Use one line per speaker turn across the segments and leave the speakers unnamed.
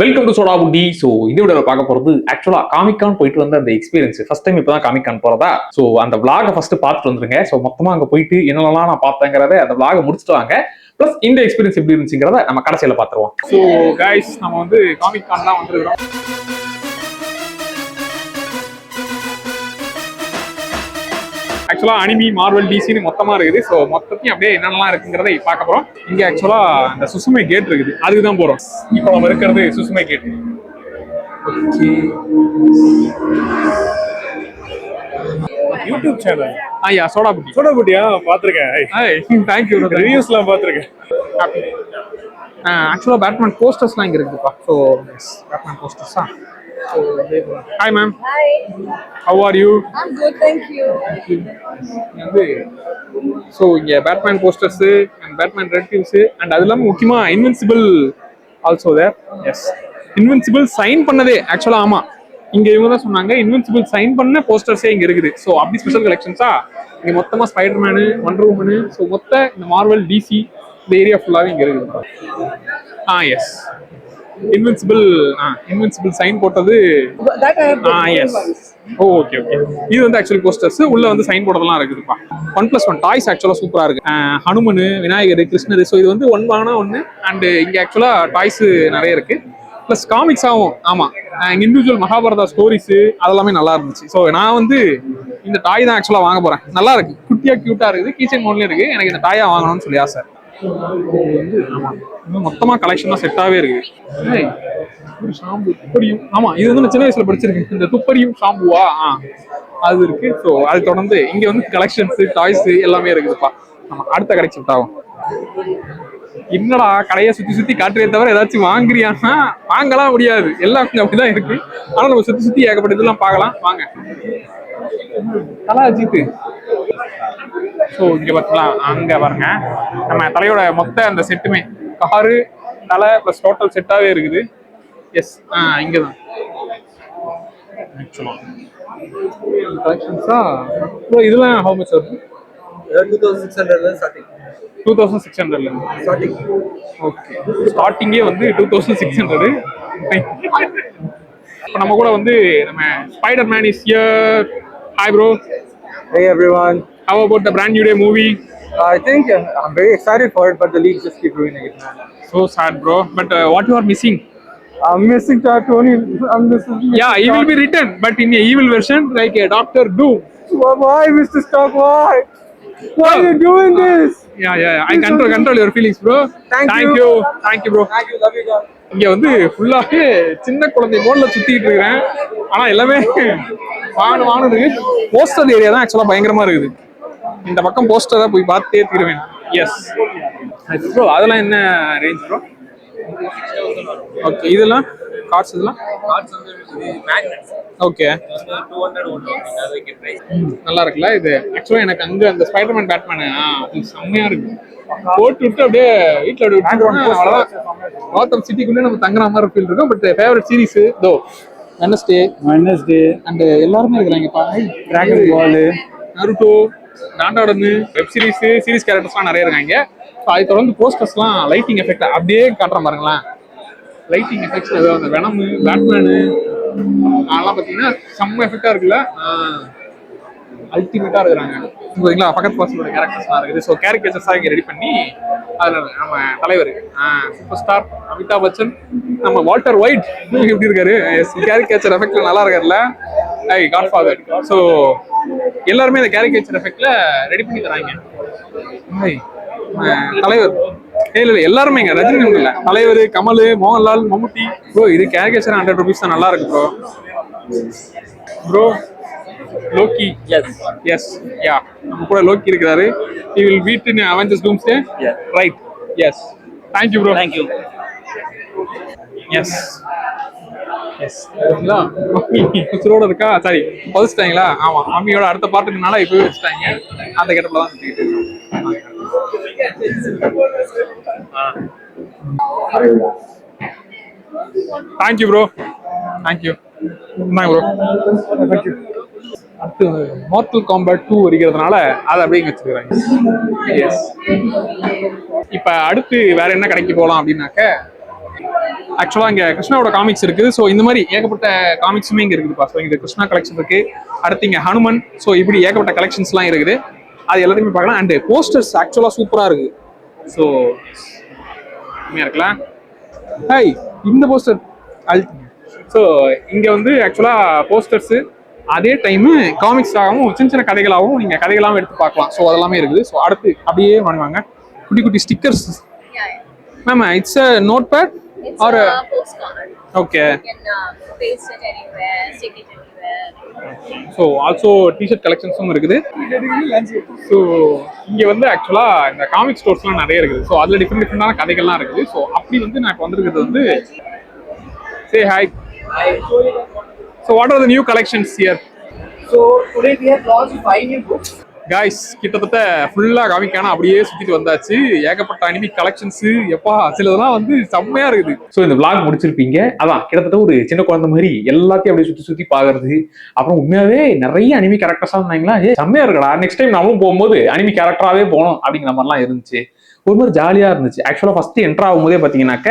Welcome to soda புட்டி so இந்த வீடியோவில் பார்க்க போகிறது ஆக்சுவலாக காமிக்கான் போயிட்டு வந்த அந்த எக்ஸ்பீரியன்ஸ் ஃபர்ஸ்ட் டைம் இப்போ தான் காமிக்கான் போகிறதா ஸோ அந்த விளாகை ஃபர்ஸ்ட் பார்த்துட்டு வந்துருங்க. ஸோ மொத்தமாக அங்கே போயிட்டு என்னெல்லாம் நான் பார்த்தேங்கிறத அந்த விளாகை முடிச்சுட்டு வாங்க. ப்ளஸ் இந்த எக்ஸ்பீரியன்ஸ் எப்படி இருந்துச்சுங்கிறத நம்ம கடைசியில் பார்த்துருவோம்.
ஸோ கைஸ் நம்ம வந்து காமிக் கான் தான் வந்துருக்கிறோம். ஆக்சுவலாக அனிமி மார்வல் டிசின்னு மொத்தமாக இருக்குது. ஸோ மொத்தத்தையும் அப்படியே என்னென்னலாம் இருக்குங்கிறத பார்க்க போகிறோம் இங்கே ஆக்சுவலாக இந்த சுசுமை கேட் இருக்குது. அதுக்கு தான் போகிறோம் இப்போ நம்ம இருக்கிறது சுசுமை கேட்.
YouTube channel.
ஐயா சோடா புட்டி
சோடா குட்டியா பாத்திருக்கேன்
தேங்க்யூ
ரிவ்யூஸ்லாம் பாத்திருக்கேன்
ஆக்சுவலாக பேட்மேன் போஸ்டர்ஸ்லாம் இங்கே இருக்குதுப்பா. So Batman போஸ்டர்ஸா hi ma'am how are you
I'm good, thank you.
வந்து ஸோ இங்கே பேட்மேன் போஸ்டர்ஸு அண்ட் பேட்மேன் ரெட்டிவ்ஸு அண்ட் அது இல்லாமல் முக்கியமாக invincible also there yes invincible sign பண்ணதே ஆக்சுவலாக ஆமாம் இங்கே இவங்க தான் சொன்னாங்க இன்வென்சிபிள் சைன் பண்ண போஸ்டர்ஸே இங்கே இருக்குது. ஸோ அப்படி ஸ்பெஷல் கலெக்ஷன்ஸா இங்கே மொத்தமாக ஸ்பைடர்மேனு ஒண்டர் உமனு ஸோ மொத்த இந்த மார்வல் டிசி இந்த ஏரியா ஃபுல்லாகவே இங்கே இருக்குது. ஆ எஸ் இன்வென்சிபிள் இன்வென்சிபிள் சைன் போட்டது எஸ் ஓ ஓகே ஓகே இது வந்து ஆக்சுவலி போஸ்டர்ஸ் உள்ள வந்து சைன் போர்டெல்லாம் இருக்குதுப்பா. ஒன் பிளஸ் ஒன் டாய்ஸ் ஆக்சுவலாக சூப்பராக இருக்கு. ஹனுமனு விநாயகர் கிருஷ்ணர் ஸோ இது வந்து ஒன் வாங்கினா ஒன்று அண்டு இங்கே ஆக்சுவலாக டாய்ஸ் நிறைய இருக்கு. ப்ளஸ் காமிக்ஸாகவும் ஆமாம் இண்டிவிஜுவல் மகாபாரதா ஸ்டோரிஸு அதெல்லாமே நல்லா இருந்துச்சு. ஸோ நான் வந்து இந்த டாய் தான் ஆக்சுவலாக வாங்க போகிறேன் நல்லா இருக்கு. குட்டியாக க்யூட்டாக இருக்குது. கீச்சன் மோட்லேயும் இருக்கு. எனக்கு இந்த டாயாக வாங்கணும்னு சொல்லி ஆசை. இன்னும் மொத்தமா கலெக்ஷன் தான் செட்டாவே இருக்கு. ஒரு ஷாம்பு துப்பறியும். ஆமா இது வந்து நான் சின்ன வயசுல படிச்சிருக்கேன். இந்த துப்பறியும் ஷாம்புவா? ஆ அது இருக்கு. ஸோ அது தொடர்ந்து இங்க வந்து கலெக்ஷன்ஸ் டாய்ஸ் எல்லாமே இருக்குதுப்பா. ஆமா அடுத்த கடைக்கு செட் ஆகும் என்னடா கடையை சுத்தி சுத்தி காட்டுறே தவிர ஏதாச்சும் வாங்குறியான்னா வாங்கலாம் முடியாது. எல்லாம் கொஞ்சம் அப்படிதான் இருக்கு. ஆனா நம்ம சுத்தி சுத்தி ஏகப்பட்டதெல்லாம் பார்க்கலாம். வாங்க. தலா அஜித்து ஸோ இங்க பார்த்துக்கலாம் அங்க பாருங்க. நம்ம தலையோட மொத்த அந்த செட்டுமே காரு தலை ப்ளஸ் டோட்டல் செட்டாவே இருக்குது. எஸ் ஆ இங்க தான் கலெக்ஷன்ஸா இதெல்லாம் ஹவு மச் வருது?
2600 starting.
டூ தௌசண்ட் சிக்ஸ் ஹண்ட்ரட்ல
Starting.
ஓகே ஸ்டார்டிங்கே வந்து டூ தௌசண்ட் சிக்ஸ் ஹண்ட்ரடு இப்போ நம்ம கூட வந்து நம்ம spider man is here hi bro
Hey everyone.
How about the brand new day movie
I think uh, I'm very excited for it, but the leagues just keep ruining it, man.
So sad bro but what you are missing
I'm missing Tony. I'm missing.
Yeah, he will be written, but in a evil version, like a Doctor Doom.
Why, Mr. Stark? Why? Why are you doing this?
Yeah, yeah, yeah. I control control your feelings, bro.
Thank
Thank
you.
you, thank you, bro.
Thank you. Love you, guys.
இங்க வந்து ஃபுல்லாவே சின்ன குழந்தை மோட்ல சுத்திட்டு இருக்கிறேன் ஆனா எல்லாமே வாங்க வாங்கினது போஸ்டர் ஏரியா தான் ஆக்சுவலா பயங்கரமா இருக்குது இந்த பக்கம் போஸ்டர் தான் போய் பார்த்தே தீருவேன். எஸ் ப்ரோ அதெல்லாம் என்ன ரேஞ்ச் ப்ரோ ஓகே இதெல்லாம் கார்ட்ஸ் இதெல்லாம்? ஓகே நல்லா இருக்குல்ல இது? ஆக்சுவலா எனக்கு அங்க அந்த ஸ்பைடர்மேன் பேட்மேன் இது செம்மையா இருக்கு. போட்டு விட்டு அப்படியே வீட்டுல அப்படியே அவ்வளவுதான். கோத்தம் சிட்டிக்குள்ளே நம்ம தங்குற மாதிரி ஃபீல் இருக்கும். But favourite series though Wednesday
Wednesday.
And எல்லாருமே
Dragon Ball.
நருட்டோ டாண்டாடனு வெப் சீரிஸ் சீரிஸ் கேரக்டர்ஸ்லாம் நிறைய இருக்காங்க. ஸோ அதை தொடர்ந்து போஸ்டர்ஸ்லாம் லைட்டிங் எஃபெக்ட் அப்படியே காட்டுறேன் பாருங்களேன். லைட்டிங் எஃபெக்ட்ஸ் ஏதோ அந்த வெனமு பேட்மேனு அதெல்லாம் பார்த்தீங்கன்னா செம்ம எஃபெக்டாக இருக்குல்ல? அல்டிமேட்டாக இருக்கிறாங்க. சரிங்களா பக்கத்து பர்சனோட கேரக்டர்ஸ்லாம் இருக்குது. ஸோ கேரக்டர்ஸாக இங்கே ரெடி பண்ணி அதில் நம்ம தலைவர் சூப்பர் ஸ்டார் அமிதாப் பச்சன் நம்ம வால்டர் ஒயிட் எப்படி இருக்காரு? கேரிகேச்சர் எஃபெக்ட்ல நல்லா இருக்காருல்ல? ஐ காட் ஃபாதர் ஸோ எல்லாருமே இந்த கேரிகேச்சர் எஃபெக்ட்ல ரெடி பண்ணி தராங்க. தலைவர். இல்ல இல்ல எல்லாருமே இங்க ரஜினி இல்ல. தலைவர் கமல் மோகன்லால் மம்முட்டி. ப்ரோ இது கேரிகேச்சர் ஹண்ட்ரட் ருபீஸ் தான். நல்லா இருக்கு bro bro Loki yes yes ya நம்ம கூட லோக்கி இருக்கிறாரு. He will beat in Avengers Doomsday. Right yes thank you bro
Thank yes
yes yes உசுரோட இருக்கா? சாரி புதைச்சிட்டாங்களா? ஆமா மம்மியோட அடுத்த பாட்டுக்குனால இப்பவே வச்சுட்டாங்க. அந்த கெட்டப்ல தான் சுத்திட்டு thank you bro thank you இந்தாங்க ப்ரோ அடுத்து மார்டல் காம்பேட் டூ இருக்கிறதுனால அதை அப்படியே வச்சுக்கிறாங்க எஸ் இப்போ அடுத்து வேற என்ன கடைக்கு போகலாம் அப்படின்னாக்க
ஆக்சுவலா இங்க கிருஷ்ணாவோட காமிக்ஸ் இருக்குது. ஸோ இந்த மாதிரி ஏகப்பட்ட காமிக்ஸுமே இங்க இருக்குதுப்பா. ஸோ இங்க கிருஷ்ணா கலெக்ஷன் இருக்கு. அடுத்து இங்க ஹனுமன். ஸோ இப்படி ஏகப்பட்ட கலெக்ஷன்ஸ்லாம் இருக்குது. அது எல்லாத்தையுமே பார்க்கலாம். அண்ட் போஸ்டர்ஸ் ஆக்சுவலா சூப்பரா இருக்கு ஸோ உண்மையா இருக்கலாம். ஹாய் இந்த போஸ்டர் ஸோ இங்க வந்து ஆக்சுவலா போஸ்டர்ஸ் அதே டைம் காமிக்ஸாகவும் சின்ன சின்ன கதைகளாகவும் நீங்க கதைகளாகவும் எடுத்து பார்க்கலாம். ஸோ அதெல்லாமே இருக்குது. ஸோ அடுத்து அப்படியே வாங்குவாங்க குட்டி குட்டி stickers. Ma'am it's a notepad
It's
Or
a
a-
postcard.
Okay
You can uh, paste it anywhere, stick it anywhere.
So also T-shirt கலெக்ஷன்ஸும் இருக்குது ஸோ இங்கே வந்து ஆக்சுவலாக இந்த காமிக் ஸ்டோர்ஸ்லாம் நிறைய இருக்குது ஸோ அதில் டிஃப்ரெண்ட் டிஃப்ரெண்டான கதைகள்லாம் இருக்குது ஸோ அப்படி வந்து நான் இப்போ வந்திருக்கிறது வந்து say hi so what are the new collections here
So today we have launched five new books.
Guys கிட்டத்தட்ட ஃபுல்லாக காமிக்கான அப்படியே சுற்றிட்டு வந்தாச்சு. ஏகப்பட்ட அனிமி கலெக்ஷன்ஸு எப்பா சிலதெல்லாம் வந்து செம்மையாக இருக்குது.
ஸோ இந்த விளாக் முடிச்சிருப்பீங்க. அதான் கிட்டத்தட்ட ஒரு சின்ன குழந்தை மாதிரி எல்லாத்தையும் அப்படியே சுற்றி சுற்றி பாக்குறது. அப்புறம் உண்மையாவே நிறைய அனிமி கேரக்டர்ஸா இருந்தாங்களா ஏ செம்மையா இருக்கடா. நெக்ஸ்ட் டைம் நம்மளும் போகும்போது அனிமி கேரக்டராகவே போகணும் அப்படிங்கிற மாதிரிலாம் இருந்துச்சு. ஒரு மாதிரி ஜாலியா இருந்துச்சு. ஆக்சுவலாக ஃபர்ஸ்ட் என்ட்ரு ஆகும்போதே பார்த்தீங்கன்னாக்க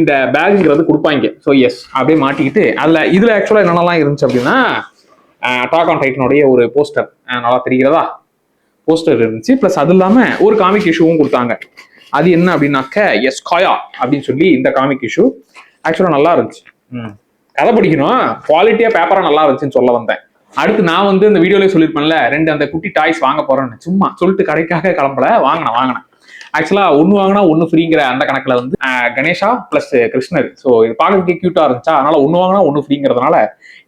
இந்த பேக்குங்கிறது கொடுப்பாங்க. ஸோ எஸ் அப்படியே மாட்டிக்கிட்டு அதில் இதில் ஆக்சுவலாக என்னென்னலாம் இருந்துச்சு அப்படின்னா டாக் ஆன் டைட்டனுடைய ஒரு போஸ்டர் நல்லா தெரிகிறதா? போஸ்டர் இருந்துச்சு. ப்ளஸ் அது இல்லாமல் ஒரு காமிக் இஷ்யூவும் கொடுத்தாங்க. அது என்ன அப்படின்னாக்க எஸ் காயா அப்படின்னு சொல்லி இந்த காமிக் இஷ்யூ ஆக்சுவலாக நல்லா இருந்துச்சு. ம். கதை படிக்கணும். குவாலிட்டியாக பேப்பராக நல்லா இருந்துச்சுன்னு சொல்ல வந்தேன். அடுத்து நான் வந்து இந்த வீடியோலேயே சொல்லியிருப்பேன்ல ரெண்டு அந்த குட்டி டாய்ஸ் வாங்க போறேன்னு. சும்மா சொல்லிட்டு கடைக்காக கிளம்பல. வாங்கினேன் வாங்கினேன். ஆக்சுவலா ஒன்னு வாங்கினா ஒன்று ஃப்ரீங்கிற அந்த கணக்குல வந்து கணேஷா பிளஸ் கிருஷ்ணர். ஸோ இது பார்க்கறதுக்கு கியூட்டா இருந்துச்சா? அதனால ஒன்று வாங்கினா ஒன்று ஃப்ரீங்கிறதுனால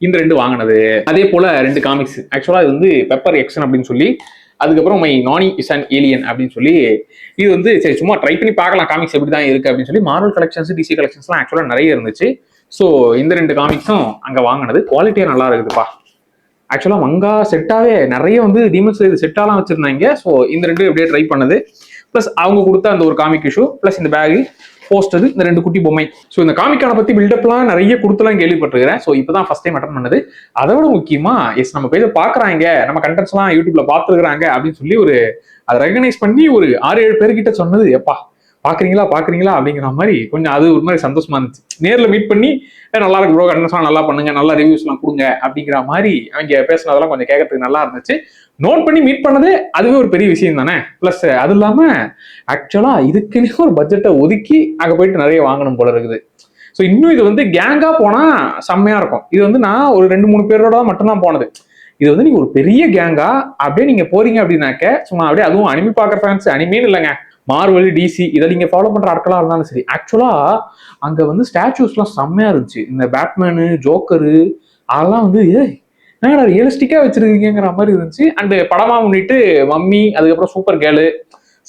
இந்த ரெண்டு வாங்கினது. அதே போல ரெண்டு காமிக்ஸ் ஆக்சுவலா இது வந்து பெப்பர் எக்ஷன் அப்படின்னு சொல்லி அதுக்கப்புறம் மை நானி இஸ் ஏலியன் அப்படின்னு சொல்லி இது வந்து சரி சும்மா ட்ரை பண்ணி பார்க்கலாம் காமிக்ஸ் எப்படி தான் இருக்கு அப்படின்னு சொல்லி மார்வல் கலெக்ஷன்ஸ் டிசி கலெக்ஷன்ஸ்லாம் ஆக்சுவலாக நிறைய இருந்துச்சு. ஸோ இந்த ரெண்டு காமிக்ஸும் அங்கே வாங்கினது. குவாலிட்டியாக நல்லா இருக்குதுப்பா. ஆக்சுவலாக மங்கா செட்டாகவே நிறைய வந்து டீமன்ஸ் இது செட்டாலாம் வச்சுருந்தாங்க. ஸோ இந்த ரெண்டு அப்படியே ட்ரை பண்ணது. ப்ளஸ் அவங்க கொடுத்த அந்த ஒரு காமிக் இஷ்யூ ப்ளஸ் இந்த பேகு போஸ்டர் இந்த ரெண்டு குட்டி பொம்மை. ஸோ இந்த காமிக்கான பத்தி பில்டப்லாம் நிறைய கொடுத்துலாம் கேள்விப்பட்டிருக்கிறேன். ஸோ இப்போதான் ஃபர்ஸ்ட் டைம் அட்டன் பண்ணது. அதை விட முக்கியமா எஸ் நம்ம பேஜை பாக்குறாங்க நம்ம கண்டென்ட்ஸ்லாம் யூடியூப்ல பாத்துருக்காங்க அப்படின்னு சொல்லி ஒரு அதை ரெகனைஸ் பண்ணி ஒரு ஆறு ஏழு பேர்கிட்ட சொன்னது எப்பா பாக்குறீங்களா பாக்குறீங்களா அப்படிங்கிற மாதிரி கொஞ்சம் அது ஒரு மாதிரி சந்தோஷமா இருந்துச்சு. நேர்ல மீட் பண்ணி நல்லா இருக்கு ப்ரோ கண்டென்ட்ஸ்லாம் நல்லா பண்ணுங்க நல்லா ரிவ்யூஸ் எல்லாம் கொடுங்க அப்படிங்கிற மாதிரி அவங்க பேசினதெல்லாம் கொஞ்சம் கேட்கறதுக்கு நல்லா இருந்துச்சு. நோட் பண்ணி மீட் பண்ணதே அதுவே ஒரு பெரிய விஷயம் தானே? ப்ளஸ் அது இல்லாம ஆக்சுவலா இதுக்குன்னே ஒரு பட்ஜெட்டை ஒதுக்கி அங்க போயிட்டு நிறைய வாங்கணும் போல இருக்குது. ஸோ இன்னும் இது வந்து கேங்கா போனா செம்மையா இருக்கும். இது வந்து நான் ஒரு ரெண்டு மூணு பேரோட தான் மட்டும்தான் போனது. இது வந்து நீங்க ஒரு பெரிய கேங்கா அப்படியே நீங்க போறீங்க அப்படின்னாக்க சும்மா அப்படியே அதுவும் அனிமி பார்க்குற ஃபேன்ஸ் அனிமேன்னு இல்லைங்க. மார்வல் டிசி இதை நீங்க ஃபாலோ பண்ற ஆட்களா இருந்தாலும் சரி ஆக்சுவலா அங்க வந்து ஸ்டாச்சூஸ்லாம் செம்மையா இருந்துச்சு. இந்த பேட்மேனு ஜோக்கரு அதெல்லாம் வந்து ஏய் என்னடா ரியலிஸ்டிக்கா வச்சிருக்கீங்கிற மாதிரி இருந்துச்சு. அண்ட் படமா முன்னிட்டு மம்மி அதுக்கப்புறம் சூப்பர் கேர்ளு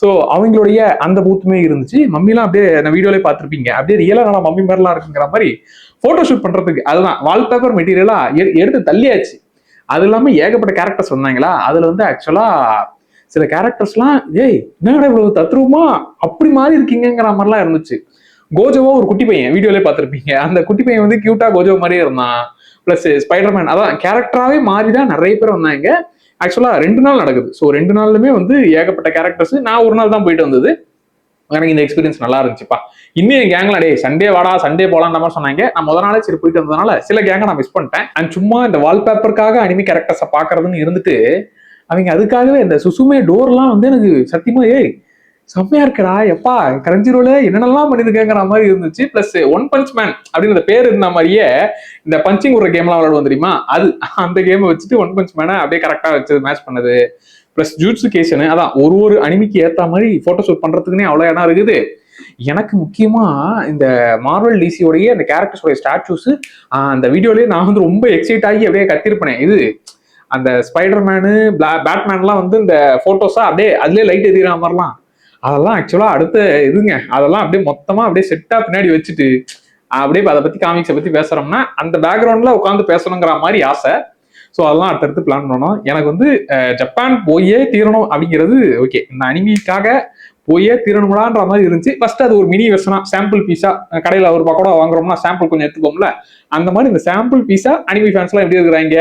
ஸோ அவங்களுடைய அந்த பூத்துமே இருந்துச்சு. மம்மிலாம் அப்படியே நான் வீடியோலே பார்த்துருப்பீங்க. அப்படியே ரியலாக நல்லா மம்மி மாதிரிலாம் இருக்குங்கிற மாதிரி ஃபோட்டோ ஷூட் அதுதான். வால்பேப்பர் மெட்டீரியலாக எடுத்து தள்ளியாச்சு. அது இல்லாமல் ஏகப்பட்ட கேரக்டர்ஸ் வந்தாங்களா? அதில் வந்து ஆக்சுவலாக சில கேரக்டர்ஸ்லாம் ஏய் என்னடா இவ்வளவு தத்ரூபமா? அப்படி மாதிரி இருக்கீங்கங்கிற மாதிரிலாம் இருந்துச்சு. கோஜோவா ஒரு குட்டி பையன் வீடியோலே பார்த்துருப்பீங்க. அந்த குட்டி பையன் வந்து கியூட்டா கோஜோ மாதிரியே இருந்தான். பிளஸ் ஸ்பைடர்மேன் அதான் கேரக்டராகவே மாறி தான் நிறைய பேர் வந்தாங்க. ஆக்சுவலாக ரெண்டு நாள் நடக்குது. ஸோ ரெண்டு நாள்லுமே வந்து ஏகப்பட்ட கேரக்டர்ஸ் நான் ஒரு நாள் தான் போயிட்டு வந்தது. எனக்கு இந்த எக்ஸ்பீரியன்ஸ் நல்லா இருந்துச்சுப்பா. இன்னும் என் கேங்ல டே சண்டே வாடா சண்டே போலான்ற மாதிரி சொன்னாங்க. நான் முதல் நாளே சரி போயிட்டு வந்ததுனால சில கேங்கை நான் மிஸ் பண்ணிட்டேன். அண்ட் சும்மா இந்த வால்பேப்பருக்காக அனிமி கேரக்டர்ஸை பார்க்கறதுன்னு இருந்துட்டு அவங்க அதுக்காகவே இந்த சுசுமே டோர்லாம் வந்து எனக்கு சத்தியமா ஏய் செம்மையா இருக்கடா எப்பா கரஞ்சிரோல என்னென்னலாம் பண்ணிருக்கேங்கிற மாதிரி இருந்துச்சு. பிளஸ் ஒன் பஞ்ச் மேன் அப்படின்னு அந்த பேர் இருந்த மாதிரியே இந்த பஞ்சிங் ஒரு கேம்லாம் விளையாடுவோம் தெரியுமா? அது அந்த கேமை வச்சுட்டு ஒன் பஞ்ச் மேனை அப்படியே கரெக்டா வச்சு மேட்ச் பண்ணது. பிளஸ் ஜூட்ஸு கேஷனு அதான் ஒரு ஒரு அனிமிக்கு ஏத்த மாதிரி ஃபோட்டோ ஷூட் பண்றதுக்குன்னே அவ்வளோ இடம் இருக்குது. எனக்கு முக்கியமா இந்த மார்வல் டிசியோடைய அந்த கேரக்டர்ஸோடைய ஸ்டாச்சூஸ் அந்த வீடியோலயே நான் வந்து ரொம்ப எக்ஸைட் ஆகி அப்படியே கத்திருப்பேன். இது அந்த ஸ்பைடர்மேனு பேட்மேன்லாம் வந்து இந்த ஃபோட்டோஸாக அப்படியே அதுலேயே லைட் எதிர மாதிரிலாம். அதெல்லாம் ஆக்சுவலா அடுத்த இதுங்க. அதெல்லாம் அப்படியே மொத்தமா அப்படியே செட்டா பின்னாடி வச்சுட்டு அப்படியே அதை பத்தி காமிக்ஸை பத்தி பேசுறோம்னா அந்த பேக்ரவுண்ட்ல உட்காந்து பேசணுங்கிற மாதிரி ஆசை. ஸோ அதெல்லாம் அடுத்தடுத்து பிளான் பண்ணோம் எனக்கு வந்து ஜப்பான் போயே தீரணும் அப்படிங்கிறது ஓகே இந்த அனிமிக்காக போயே தீரணும்லான்ற மாதிரி இருந்துச்சு. ஃபர்ஸ்ட் அது ஒரு மினி வெர்ஷனா சாம்பிள் பீஸா கடையில் ஒரு பக்கோட வாங்குறோம்னா சாம்பிள் கொஞ்சம் எடுத்துப்போம்ல. அந்த மாதிரி இந்த சாம்பிள் பீஸா அனிமி ஃபேன்ஸ்லாம் எப்படி இருக்கிறாங்க?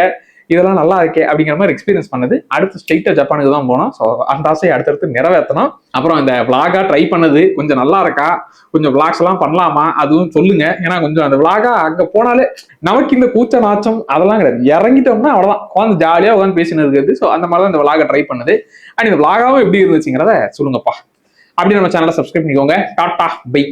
இதெல்லாம் நல்லா இருக்கே அப்படிங்கிற மாதிரி எக்ஸ்பீரியன்ஸ் பண்ணது. அடுத்து ஸ்ட்ரெயிட்டா ஜப்பானுக்கு தான் போனோம். ஸோ அந்த ஆசையை அடுத்தடுத்து நிறைவேற்றணும் அப்புறம் இந்த விளாகா ட்ரை பண்ணது. கொஞ்சம் நல்லா இருக்கா? கொஞ்சம் விளாக்ஸ் எல்லாம் பண்ணலாமா? அதுவும் சொல்லுங்க. ஏன்னா கொஞ்சம் அந்த விளாகா அங்க போனாலே நமக்கு இந்த கூச்ச நாச்சம் அதெல்லாம் கிடையாது. இறங்கிட்டோம்னா அவ்வளவுதான். உட்காந்து ஜாலியா உட்காந்து பேசினது இருக்குது ஸோ அந்த மாதிரி தான் இந்த விளாக ட்ரை பண்ணுது. அண்ட் இந்த விளாகாவும் எப்படி இருந்துச்சுங்கிறத சொல்லுங்கப்பா. அப்படி நம்ம சேனலை சப்ஸ்கிரைப் பண்ணிக்கோங்க. Tata bye.